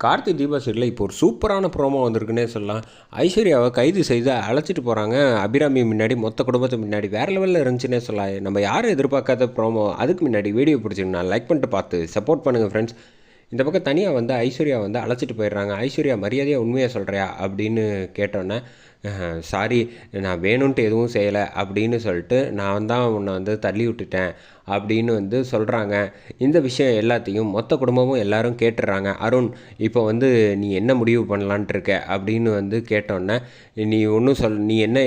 கார்த்தி தீபா சீரியலில் இப்போ ஒரு சூப்பரான ப்ரோமோ வந்திருக்குன்னே சொல்லலாம். ஐஸ்வர்யாவை கைது செய்து அழைச்சிட்டு போகிறாங்க அபிராமி முன்னாடி மொத்த குடும்பத்தை முன்னாடி. வேறு லெவலில் இருந்துச்சுன்னே சொல்லலாம். நம்ம யாரும் எதிர்பார்க்காத ப்ரோமோ அதுக்கு முன்னாடி வீடியோ பிடிச்சிங்கன்னா லைக் பண்ணிட்டு பார்த்து சப்போர்ட் பண்ணுங்கள் ஃப்ரெண்ட்ஸ் இந்த பக்கம் தனியாக வந்து ஐஸ்வர்யா வந்து அழைச்சிட்டு போயிடுறாங்க. ஐஸ்வர்யா மரியாதையாக உண்மையாக சொல்கிறியா அப்படின்னு கேட்டோன்னே சாரி நான் வேணும்ன்ட்டு எதுவும் செய்யலை அப்படின்னு சொல்லிட்டு நான் தான் உன்னை வந்து தள்ளி விட்டுட்டேன் அப்படின்னு வந்து சொல்கிறாங்க இந்த விஷயம் எல்லாத்தையும் மொத்த குடும்பமும் எல்லாரும் கேட்டுடுறாங்க அருண் இப்போ வந்து நீ என்ன முடிவு பண்ணலான்ட்டு இருக்க? அப்படின்னு வந்து கேட்டோன்னே நீ ஒன்றும் சொல் நீ என்ன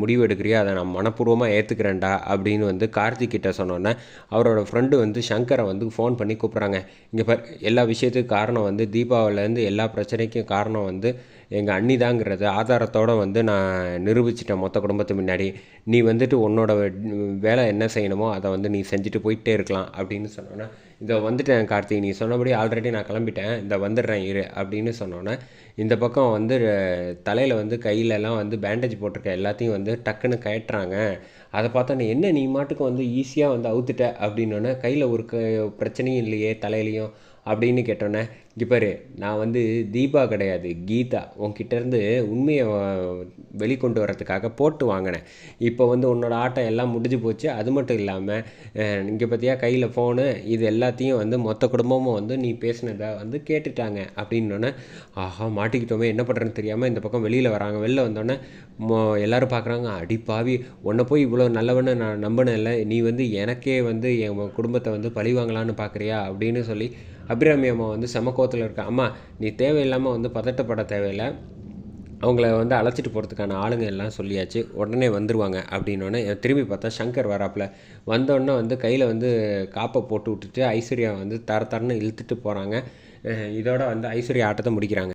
முடிவு எடுக்கிறியோ அதை நான் மனப்பூர்வமாக ஏற்றுக்கிறேன்டா அப்படின்னு வந்து கார்த்திக் கிட்ட சொன்னோன்னே அவரோட ஃப்ரெண்டு வந்து சங்கரை வந்து ஃபோன் பண்ணி கூப்பிட்றாங்க. இங்கே பார் எல்லா விஷயத்துக்கும் காரணம் வந்து தீபாவளிலேருந்து எல்லா பிரச்சனைக்கும் காரணம் வந்து எங்கள் அண்ணி தாங்கிறத ஆதாரத்தோடு வந்து நான் நிரூபிச்சிட்டேன் மொத்த குடும்பத்து முன்னாடி. நீ வந்துட்டு உன்னோட வே- வேலை என்ன செய்யணுமோ அதை வந்து நீ செஞ்சுட்டு போயிட்டே இருக்கலாம் அப்படின்னு சொன்னோன்னே இதை வந்துட்டேன் கார்த்திக் நீ சொன்னபடி ஆல்ரெடி நான் கிளம்பிட்டேன். இந்த வந்துடுறேன் இரு அப்படின்னு சொன்னோன்னே இந்த பக்கம் வந்து தலையில் வந்து கையிலலாம் வந்து பேண்டேஜ் போட்டிருக்க எல்லாத்தையும் வந்து டக்குன்னு கயட்டுறாங்க. அதை பார்த்தா நீ என்ன நீ மாட்டுக்கு வந்து ஈஸியாக வந்து அவுத்துட்ட அப்படின்னோடனே கையில் ஒரு க பிரச்சனையும் இல்லையே தலையிலையும் அப்படின்னு கேட்டோன்னே இங்கே பாரு நான் வந்து தீபா கிடையாது கீதா. உன்கிட்டேருந்து உண்மையை வெளிக்கொண்டு வர்றதுக்காக போட்டு வாங்கினேன். இப்போ வந்து உன்னோட ஆட்டம் எல்லாம் முடிஞ்சு போச்சு. அது மட்டும் இல்லாமல் இங்கே பார்த்தியா கையில் ஃபோனு இது எல்லாத்தையும் வந்து மொத்த குடும்பமும் வந்து நீ பேசினதை வந்து கேட்டுட்டாங்க. அப்படின்னோடனே ஆஹா மாட்டிக்கிட்டோமே என்ன பண்ணுறேன்னு தெரியாமல் இந்த பக்கம் வெளியில் வராங்க. வெளில வந்தோடனே மோ எல்லோரும் பார்க்குறாங்க அடி பாவி உன்னை போய் இவ்வளோ நல்லவன்னு நான் நம்பினேன்ல நீ வந்து எனக்கே வந்து என் குடும்பத்தை வந்து பழிவாங்கலான்னு பார்க்குறியா அப்படின்னு சொல்லி அபிராமி அம்மா வந்து சமக்கோத்தில் இருக்க அம்மா நீ தேவையில்லாமல் வந்து பதட்டப்பட தேவையில்லை. அவங்கள வந்து அழைச்சிட்டு போகிறதுக்கான ஆளுங்க எல்லாம் சொல்லியாச்சு. உடனே வந்துருவாங்க. அப்படின்னோடனே திரும்பி பார்த்தா சங்கர் வராப்புல. வந்தோடனே வந்து கையில் வந்து காப்பை போட்டு விட்டுட்டு ஐஸ்வர்யா வந்து தர தரன்னு இழுத்துட்டு போகிறாங்க இதோட வந்து ஐஸ்வர்யா ஆட்டத்தை முடிக்கிறாங்க.